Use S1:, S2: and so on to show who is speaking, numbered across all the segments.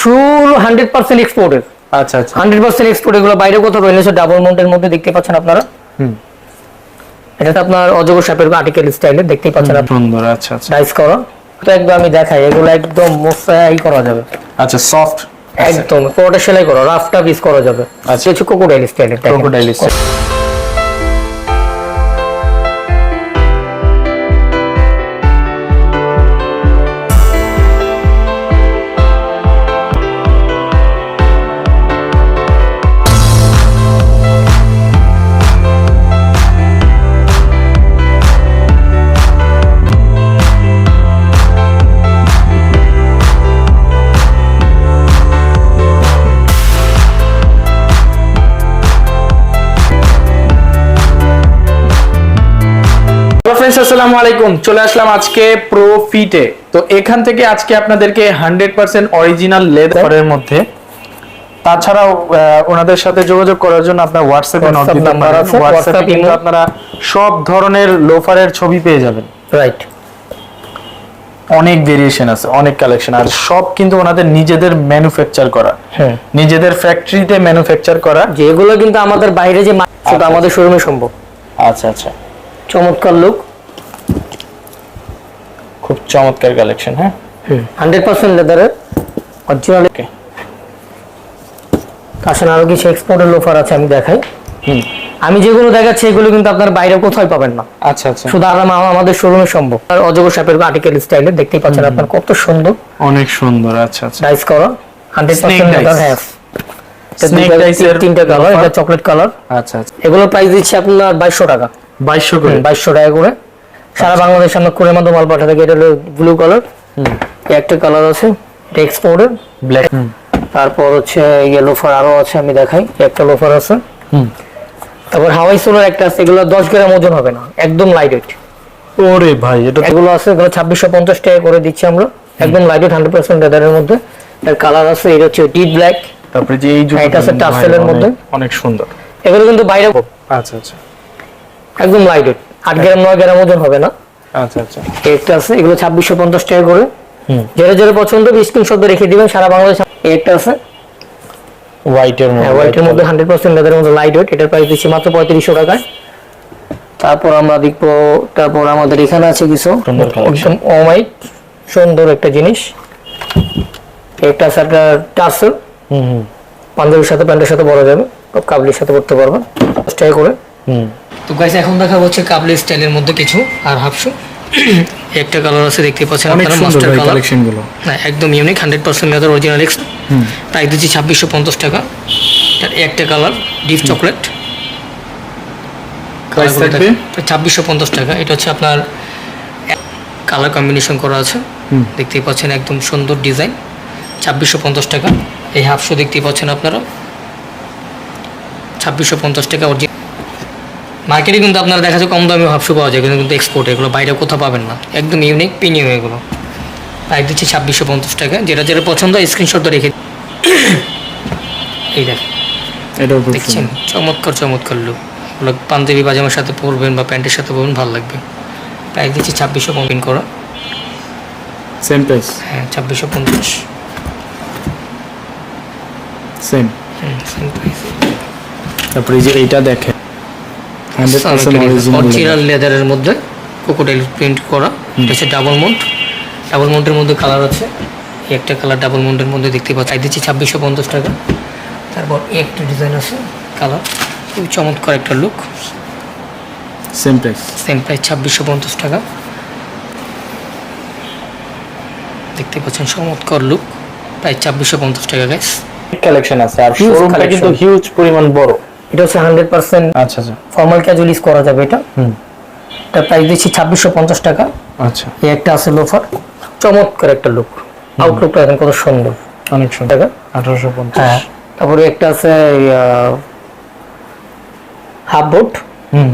S1: শু hundred percent এক্সপোর্টের
S2: আচ্ছা আচ্ছা।
S1: হান্ড্রেড পার্সেন্ট এক্সপোর্ট এগুলো বাইরে কোথাও রয়েছে? ডাবল মাউন্টের মধ্যে দেখতে পাচ্ছেন আপনারা? এটা তো আপনার অজগর সাপের আর্টিকেল স্টাইলের দেখতেই পাচ্ছেন
S2: সুন্দর আচ্ছা আচ্ছা।
S1: ডাইস করা। তো একদম আমি দেখাই এগুলো একদম মোসাই করা যাবে।
S2: আচ্ছা সফট
S1: একদম সেলাই করা রাফটা পিস করা যাবে।
S2: আচ্ছা।
S1: কিছু কোকোডাইল স্টাইলের
S2: ক্রোকোডাইল হ্যালো আসসালামু আলাইকুম। চলে আসলাম আজকে প্রো ফিটে তো এখান থেকে আজকে আপনাদেরকে হান্ড্রেড পার্সেন্ট অরিজিনাল লেদারের মধ্যে। তাছাড়াও ওনাদের সাথে যোগাযোগ করার জন্য আপনার হোয়াটসঅ্যাপে পারেন।
S1: আছে,
S2: হোয়াটসঅ্যাপে
S1: WhatsApp
S2: কিন্তু আপনারা সব ধরনের লোফারের ছবি পেয়ে যাবেন।
S1: রাইট
S2: অনেক ভেরিয়েশন আছে অনেক কালেকশন আর সব কিন্তু ওনাদের নিজেদের ম্যানুফ্যাকচার করা।
S1: হ্যাঁ।
S2: নিজেদের ফ্যাক্টরিতে ম্যানুফ্যাকচার করা।
S1: যেগুলো কিন্তু আমাদের বাইরে যে সেটা
S2: আচ্ছা।
S1: আমাদের শোরুমে সম্ভব।
S2: আচ্ছা আচ্ছা।
S1: চমৎকার লুক
S2: খুব চমৎকার কালেকশন হ্যাঁ?
S1: হান্ড্রেড পার্সেন্ট লেদারের অরিজিনাল
S2: ওকে
S1: আসলে আরও কিছু এক্সপোর্টের লোফার আছে আমি দেখাই।
S2: হুম।
S1: আমি যেগুলো দেখাচ্ছি এগুলো কিন্তু আপনার বাইরে কোথাও পাবেন না।
S2: আচ্ছা আচ্ছা।
S1: শুধু আরাম আমাদের শোরুমে সম্ভব। আর অজগর সাপের আর্টিকেল স্টাইলে দেখতেই পাচ্ছেন আপনার কত সুন্দর।
S2: অনেক সুন্দর আচ্ছা আচ্ছা।
S1: ডাইস করা hundred
S2: Snake
S1: percent
S2: dice.
S1: Leather হ্যাঁ তিনটা কালার এটা চকলেট কালার
S2: আচ্ছা আচ্ছা।
S1: এগুলোর প্রাইস দিচ্ছি আপনার বাইশশো টাকা।
S2: বাইশশো করে?
S1: বাইশশো টাকা করে। সারা বাংলাদেশ আমরা করে মতো মাল পাঠাতে এটা হলো ব্লু কালার
S2: হুম।
S1: একটা কালার আছে এটা এক্সপোর্টের
S2: ব্ল্যাক
S1: তারপর হচ্ছে ইয়ে লোফার আরও আছে আমি দেখাই একটা লোফার আছে।
S2: হুম।
S1: তারপর হাওয়াই সোলার একটা আছে এগুলো দশ গ্রাম ওজন হবে না একদম লাইট ওয়েট
S2: ওরে ভাই এটা
S1: এগুলো আছে এগুলো ছাব্বিশশো পঞ্চাশ টাকা করে দিচ্ছি আমরা একদম লাইট ওয়েট হান্ড্রেড পার্সেন্ট লেদারের মধ্যে। এর কালার আছে এটা হচ্ছে ডিপ ব্ল্যাক
S2: তারপরে যে এই জুতো
S1: এটা আছে tussle মধ্যে।
S2: অনেক সুন্দর।
S1: এগুলো কিন্তু বাইরে
S2: আচ্ছা আচ্ছা।
S1: একদম লাইট ওয়েট আট গ্রাম নয় গ্রাম ওজন হবে না।
S2: আচ্ছা আচ্ছা।
S1: একটা আছে এগুলো ছাব্বিশশো পঞ্চাশ টাকা করে।
S2: হুম।
S1: যেটা যেটা পছন্দ স্ক্রিনশট রেখে দিবেন সারা বাংলাদেশ একটা আছে।
S2: হোয়াইটের
S1: হ্যাঁ
S2: মধ্যে
S1: হোয়াইটের মধ্যে হান্ড্রেড পার্সেন্ট লেদারের মধ্যে লাইট ওয়েট এটার প্রাইস দিচ্ছি মাত্র পঁয়ত্রিশশো টাকায়। তারপর আমরা দেখব তারপর আমাদের এখানে আছে কিছু একদম অমাইক সুন্দর একটা জিনিস। একটা আছে একটা
S2: হুম হুম।
S1: পাঞ্জাবির সাথে প্যান্টের সাথে পরা যাবে কাবলির সাথে পরতে পারবেন। দশ করে।
S2: হুম।
S1: তো গাইস এখন দেখা হচ্ছে কাবলি স্টাইলের মধ্যে কিছু আর হাফশু একটা কালার আছে দেখতে পাচ্ছেন আপনারা মাস্টার কালার
S2: কালেকশনগুলো।
S1: না একদম unique hundred percent leather original x price দিচ্ছি ছাব্বিশশো পঞ্চাশ টাকা। এটার একটা কালার ডিপ চকলেট? ছাব্বিশশো পঞ্চাশ টাকা। এটা হচ্ছে আপনার কালার কম্বিনেশন করা আছে। দেখতেই পাচ্ছেন একদম সুন্দর ডিজাইন ছাব্বিশশো পঞ্চাশ টাকা। এই হাফ শো দেখতেই পাচ্ছেন আপনারা। ছাব্বিশশো পঞ্চাশ টাকা অরিজিনাল মার্কেটে কিন্তু আপনারা দেখা যায় কম দামে হাফশো পাওয়া যায় কিন্তু কিন্তু এক্সপোর্ট এগুলো বাইরে কোথাও পাবেন না। একদম ইউনিক প্রিমিয়াম এগুলো। প্রাইস দিচ্ছি ছাব্বিশশো পঞ্চাশ টাকা। যেটা যেটা পছন্দ হয় স্ক্রিনশট রেখে এই দেখ দেখছেন? চমৎকার চমৎকার লুক ওগুলো পাঞ্জাবি পাজামার সাথে পরবেন বা প্যান্টের সাথে পরবেন ভালো লাগবে। প্রাইস দিচ্ছি ছাব্বিশশো পঞ্চাশ করা
S2: সেম প্রাইস
S1: হ্যাঁ ছাব্বিশশো পঞ্চাশ।
S2: সেম সেম প্রাইস তারপরে যে এইটা দেখেন। অরিজিনাল
S1: লেদারের মধ্যে কোকোটাইল প্রিন্ট করা। এটা হচ্ছে ডাবল ডাবল মধ্যে কালার আছে। একটা কালার ডাবল মধ্যে দেখতে পাচ্ছি। দিচ্ছি ছাব্বিশশো পঞ্চাশ টাকা। তারপর একটা ডিজাইন আছে কালার খুবই চমৎকার একটা look
S2: same price
S1: same price ছাব্বিশশো পঞ্চাশ টাকা। দেখতে পাচ্ছেন চমৎকার লুক প্রায় ছাব্বিশশো পঞ্চাশ টাকা গ্যাস
S2: কালেকশন আছে। আর শোরুমটা কিন্তু হিউজ পরিমাণ বড়।
S1: এটা হচ্ছে হান্ড্রেড পার্সেন্ট
S2: আচ্ছা আচ্ছা।
S1: ফর্মাল ক্যাজুয়াল ইউজ করা যাবে এটা।
S2: হুম।
S1: এটা প্রাইস দিচ্ছি ছাব্বিশশো পঞ্চাশ টাকা।
S2: আচ্ছা।
S1: এই একটা আছে লোফার চমৎকার একটা লুক আউটলুকটা এখন কত সুন্দর।
S2: অনেক সুন্দর।
S1: টাকা?
S2: আঠারোশো পঞ্চাশ।
S1: হ্যাঁ। তারপরে একটা আছে হাফ বোট
S2: হুম।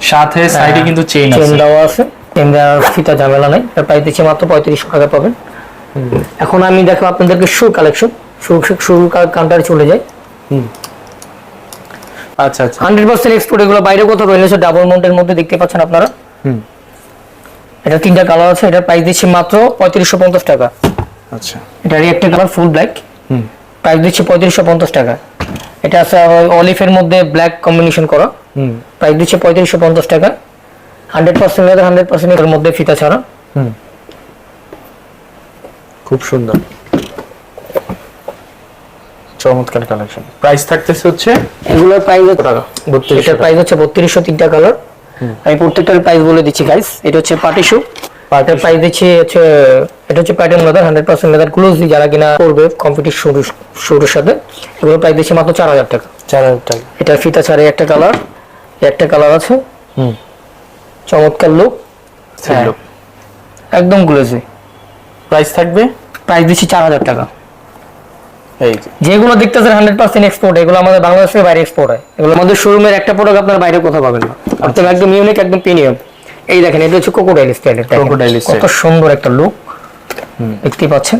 S2: সাথে সাইডে কিন্তু চেইন আছে।
S1: দেওয়া আছে। চেন দেওয়ার ফিতা ঝামেলা নাই। এটা প্রাইস দিচ্ছি মাত্র পঁয়ত্রিশশো টাকা পাবেন। এখন আমি দেখো আপনাদেরকে শু কালেকশন শু শু কাউন্টারে চলে যাই।
S2: হুম। আচ্ছা আচ্ছা।
S1: হান্ড্রেড পার্সেন্ট এক্সপোর্ট এগুলো বাইরে কোথাও রয়েছে ডাবল মাউন্টের মধ্যে দেখতে পাচ্ছেন আপনারা।
S2: হুম।
S1: এটা তিনটা কালার আছে এটার প্রাইস দিচ্ছি মাত্র পঁয়ত্রিশশো পঞ্চাশ টাকা।
S2: আচ্ছা।
S1: এটারই একটা কালার ফুল ব্ল্যাক
S2: হুম।
S1: প্রাইস দিচ্ছি পঁয়ত্রিশশো পঞ্চাশ টাকা। এটা আছে অলিফের মধ্যে ব্ল্যাক কম্বিনেশন করা।
S2: হুম।
S1: প্রাইস দিচ্ছে পঁয়ত্রিশশো পঞ্চাশ টাকা। Hundred percent leather hundred percent এর মধ্যে ফিতা ছাড়া।
S2: হুম। খুব সুন্দর। চমৎকার কালেকশন প্রাইস থাকতেছে হচ্ছে
S1: এগুলোর প্রাইস
S2: টাকা?
S1: এটার প্রাইস হচ্ছে বত্রিশশো তিনটা কালার আমি প্রত্যেকটার প্রাইস বলে দিচ্ছি গাইস এটা হচ্ছে পার্টি শু এটার প্রাইস দিচ্ছি হচ্ছে এটা হচ্ছে pattern leather hundred percent leather closely যারা কিনা করবে কম্পিটিশন শুরু শুরুর সাথে এগুলো প্রাইস দিচ্ছি মাত্র চার হাজার টাকা।
S2: চার হাজার টাকা।
S1: এটার ফিতা ছাড়ে একটা কালার একটা কালার আছে।
S2: হুম।
S1: চমৎকার লুক
S2: হ্যাঁ।
S1: একদম গ্লোজি
S2: প্রাইস থাকবে?
S1: প্রাইস দিচ্ছি চার হাজার টাকা। যেগুলো দেখতেছেন হান্ড্রেড পার্সেন্ট এক্সপোর্ট এগুলো আমাদের বাংলাদেশ থেকে বাইরে এক্সপোর্ট হয়। এগুলো আমাদের শোরুমের একটা প্রোডাক্ট আপনার বাইরে কোথাও পাবেন না। একদম একদম ইউনিক একদম প্রিমিয়াম এই দেখেন এটা হচ্ছে কোকোডাইল স্টাইলের
S2: style।
S1: কত সুন্দর একটা লুক দেখতে পাচ্ছেন?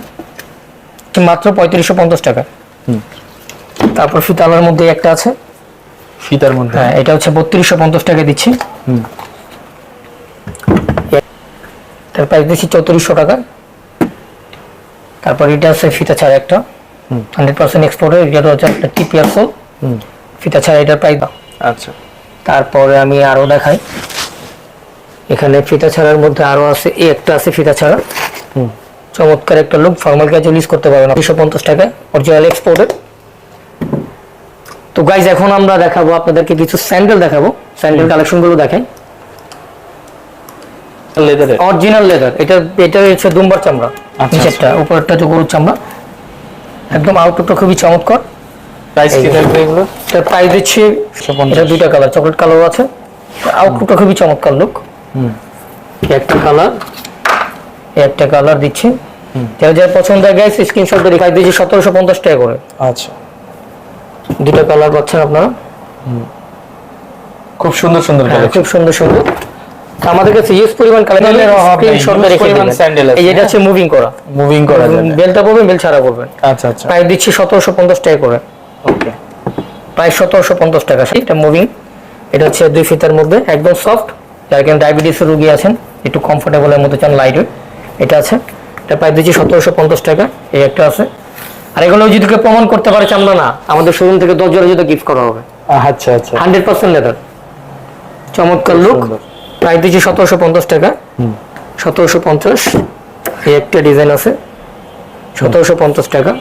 S1: মাত্র পঁয়ত্রিশশো পঞ্চাশ টাকা।
S2: হুম।
S1: তারপর ফিতালার মধ্যে একটা আছে।
S2: ফিতার মধ্যে।
S1: হ্যাঁ এটা হচ্ছে বত্রিশশো পঞ্চাশ টাকা দিচ্ছি।
S2: হুম।
S1: তার প্রাইস দিচ্ছি চৌত্রিশশো টাকা। তারপর এটা আছে ফিতা ছাড়া একটা। হান্ড্রেড পার্সেন্ট এক্সপোর্টের এটা হচ্ছে একটা টিপিআর
S2: হুম।
S1: ফিতা ছাড়া এটার প্রাইস
S2: আচ্ছা।
S1: তারপরে আমি আরও দেখাই। এখানে ফিতা ছাড়ার মধ্যে আরও আছে এই একটা আছে ফিতা ছাড়া।
S2: হুম।
S1: চমৎকার একটা লুক ফর্মাল ক্যাজুয়াল ইউজ করতে পারবেন দুশো পঞ্চাশ টাকা অরিজিনাল এক্সপোর্টের তো গাইজ এখন আমরা দেখাবো আপনাদেরকে কিছু স্যান্ডেল দেখাবো। স্যান্ডেল কালেকশনগুলো দেখাই।
S2: লেদারে
S1: অরিজিনাল লেদার এটা এটা হচ্ছে দুম্বার চামড়া
S2: আচ্ছা।
S1: নিচেরটা উপরেরটা হচ্ছে গরুর চামড়া। একদম আউটলুকটা খুবই চমৎকার।
S2: প্রাইস কি থাকবে এগুলো?
S1: এটার প্রাইস দিচ্ছি
S2: 150
S1: এটা দুইটা কালার চকলেট কালার আছে। আউটলুকটা খুবই চমৎকার লুক
S2: হুম।
S1: একটা কালার একটা কালার দিচ্ছি।
S2: হুম।
S1: যারা যারা পছন্দ হয় গাইস স্ক্রিনশট দিয়ে দেখাই দিয়েছি সতেরোশো পঞ্চাশ টাকা করে।
S2: আচ্ছা।
S1: দুটো কালার পাচ্ছেন আপনারা? হুম।
S2: খুব সুন্দর সুন্দর
S1: হ্যাঁ, খুব সুন্দর সুন্দর। আমাদের কাছে ইউজ পরিমাণ কালেকশন
S2: Sandal-এর অভাব নেই,
S1: স্ক্রিনশট রেখে দিবেন
S2: আছে,
S1: এই যেটা হচ্ছে মুভিং করা।
S2: মুভিং করা যাবে
S1: বেলটা পড়বেন বেল ছাড়া পড়বেন
S2: আচ্ছা আচ্ছা।
S1: প্রাইস দিচ্ছি সতেরোশো পঞ্চাশ টাকা করে।
S2: ওকে
S1: সতেরোশো পঞ্চাশ টাকা। এটা মুভিং এটা হচ্ছে দুই ফিতার মধ্যে একদম সফট যারা কিনা ডায়াবেটিসের রুগী আছেন একটু কমফোর্টেবলের মধ্যে চান লাইট এটা আছে। এটা প্রায় দিচ্ছি সতেরোশো পঞ্চাশ টাকা। এই একটা আছে। আর এগুলো যদি কেউ প্রমাণ করতে পারে চামড়া না আমাদের শোরুম থেকে দশ জোড়া জুতো গিফট করা হবে।
S2: আচ্ছা আচ্ছা।
S1: হান্ড্রেড পার্সেন্ট লেদার চমৎকার লুক প্রায় দিচ্ছি সতেরোশো পঞ্চাশ টাকা।
S2: হুম।
S1: সতেরোশো পঞ্চাশ। এই একটা ডিজাইন আছে। সতেরোশো পঞ্চাশ টাকা।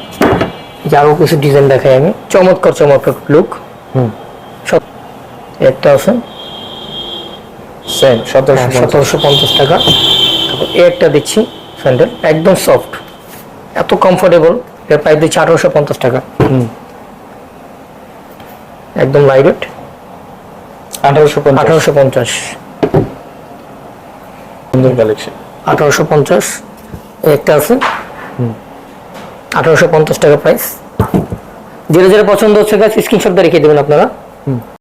S1: এই যে আরও কিছু ডিজাইন দেখাই আমি। চমৎকার চমৎকার লুক
S2: হুম।
S1: একটা আছে।
S2: সেম সতেরোশো
S1: পঞ্চাশ। টাকা। তারপর এই একটা দিচ্ছি স্যান্ডেল একদম সফট এত কমফোর্টেবল এর প্রাইস দিচ্ছি আঠারোশো পঞ্চাশ টাকা।
S2: হুম।
S1: একদম লাইট
S2: আঠারোশো
S1: আঠারোশো পঞ্চাশ।
S2: সুন্দর কালেকশন
S1: আঠারোশো পঞ্চাশ একটা আছে। আঠারোশো পঞ্চাশ টাকা প্রাইস যেটা যেটা পছন্দ হচ্ছে গাছ স্ক্রিনশটটা রেখে দেবেন আপনারা।